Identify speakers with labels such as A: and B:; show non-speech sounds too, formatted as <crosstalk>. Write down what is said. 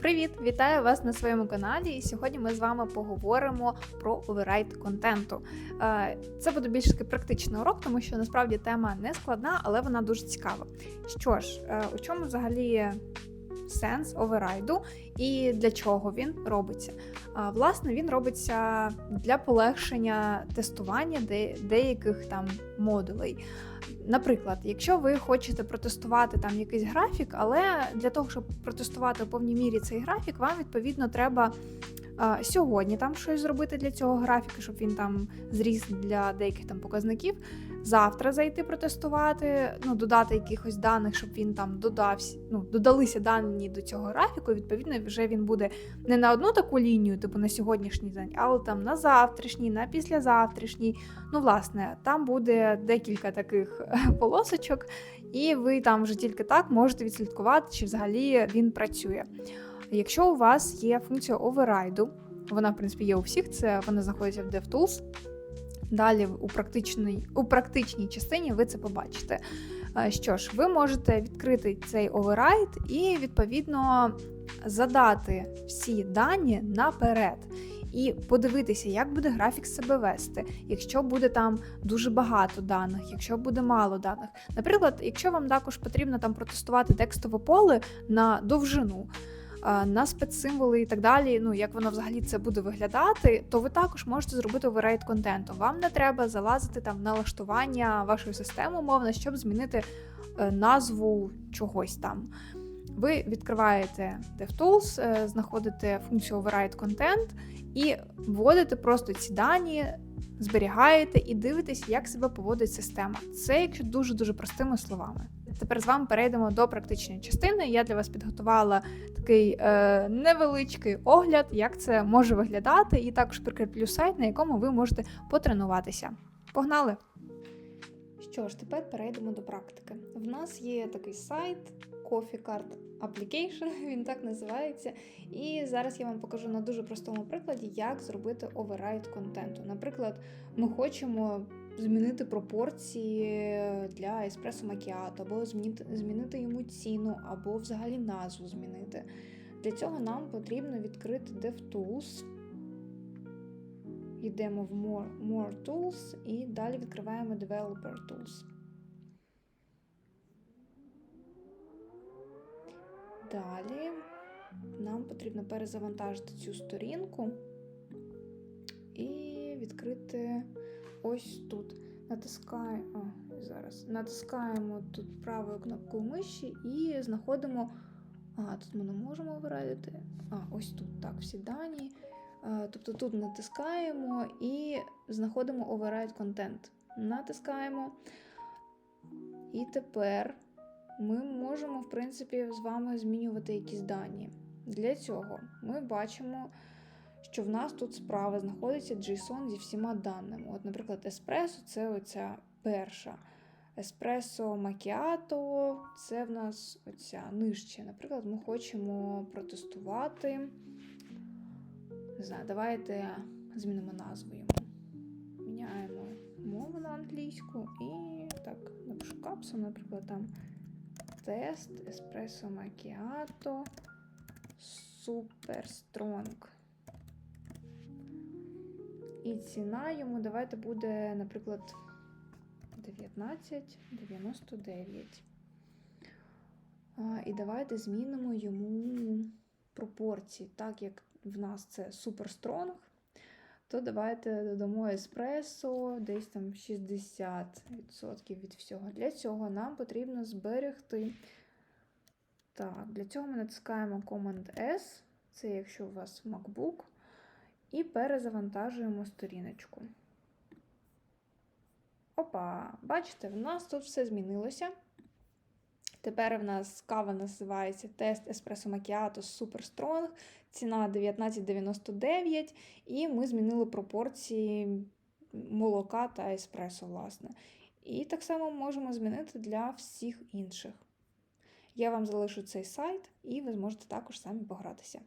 A: Привіт! Вітаю вас на своєму каналі. І сьогодні ми з вами поговоримо про оверрайт контенту. Е, Це буде більш таки практичний урок, тому що насправді тема не складна, але вона дуже цікава. Що ж, е, у чому взагалі сенс оверрайду і для чого він робиться? А, Власне, він робиться для полегшення тестування де- деяких там модулей. Наприклад, якщо ви хочете протестувати там якийсь графік, але для того, щоб протестувати у повній мірі цей графік, вам відповідно треба сьогодні там щось зробити для цього графіка, щоб він там зріс для деяких там показників. Завтра зайти протестувати, ну додати якихось даних, щоб він там додався, ну додалися дані до цього графіку. Відповідно, вже він буде не на одну таку лінію, типу на сьогоднішній день, але там на завтрашній, на післязавтрашній. Ну, власне, там буде декілька таких <laughs> полосочок, і ви там вже тільки так можете відслідкувати, чи взагалі він працює. Якщо у вас є функція оверрайду, вона, в принципі, є у всіх, це вона знаходиться в DevTools. Далі у практичній, у практичній частині ви це побачите. Е, Що ж, ви можете відкрити цей оверрайд і, відповідно, задати всі дані наперед. І подивитися, як буде графік себе вести, якщо буде там дуже багато даних, якщо буде мало даних. Наприклад, якщо вам також потрібно там протестувати текстове поле на довжину, на спецсимволи і так далі, ну як воно взагалі це буде виглядати, то ви також можете зробити оверрайд контенту. Вам не треба залазити там в налаштування вашої системи, умовно, щоб змінити е, назву чогось там. Ви відкриваєте DevTools, е, знаходите функцію Override Content і вводите просто ці дані, зберігаєте і дивитесь, як себе поводить система. Це якщо дуже-дуже простими словами. Тепер з вами перейдемо до практичної частини. Я для вас підготувала такий е, невеличкий огляд, як це може виглядати, і також прикріплю сайт, на якому ви можете потренуватися. Погнали! Що ж, тепер перейдемо до практики. В нас є такий сайт Coffee Card Application, <laughs> він так називається. І зараз я вам покажу на дуже простому прикладі, як зробити оверрайд контенту. Наприклад, ми хочемо змінити пропорції для еспресо макіато, або змінити, змінити йому ціну, або взагалі назву змінити. Для цього нам потрібно відкрити DevTools. Йдемо в More, More Tools і далі відкриваємо Developer Tools. Далі нам потрібно перезавантажити цю сторінку і відкрити ось тут. Натискаємо, зараз, натискаємо тут правою кнопкою миші і знаходимо. А, тут ми не можемо вирадити. А, ось тут так, всі дані. Тобто тут натискаємо і знаходимо Override Content. Натискаємо. І тепер ми можемо, в принципі, з вами змінювати якісь дані. Для цього ми бачимо, що в нас тут справа знаходиться JSON зі всіма даними. От, наприклад, Espresso це оця перша. Еспресо макіато це в нас оця нижче. Наприклад, ми хочемо протестувати. Не знаю, давайте змінимо назву йому. Міняємо мову на англійську і так, напишу капсу, наприклад, там тест еспресо макіато супер стронг. І ціна йому давайте буде, наприклад, 19,99. І давайте змінимо йому пропорції, так як в нас це супер стронг, то давайте додамо еспресо, десь там 60% від всього. Для цього нам потрібно зберегти. Так, для цього ми натискаємо Command S, це якщо у вас MacBook, і перезавантажуємо сторіночку. Опа, бачите, в нас тут все змінилося. Тепер в нас кава називається тест Espresso Macchiato Super Strong, ціна 19,99, і ми змінили пропорції молока та еспресо, власне. І так само можемо змінити для всіх інших. Я вам залишу цей сайт, і ви зможете також самі погратися.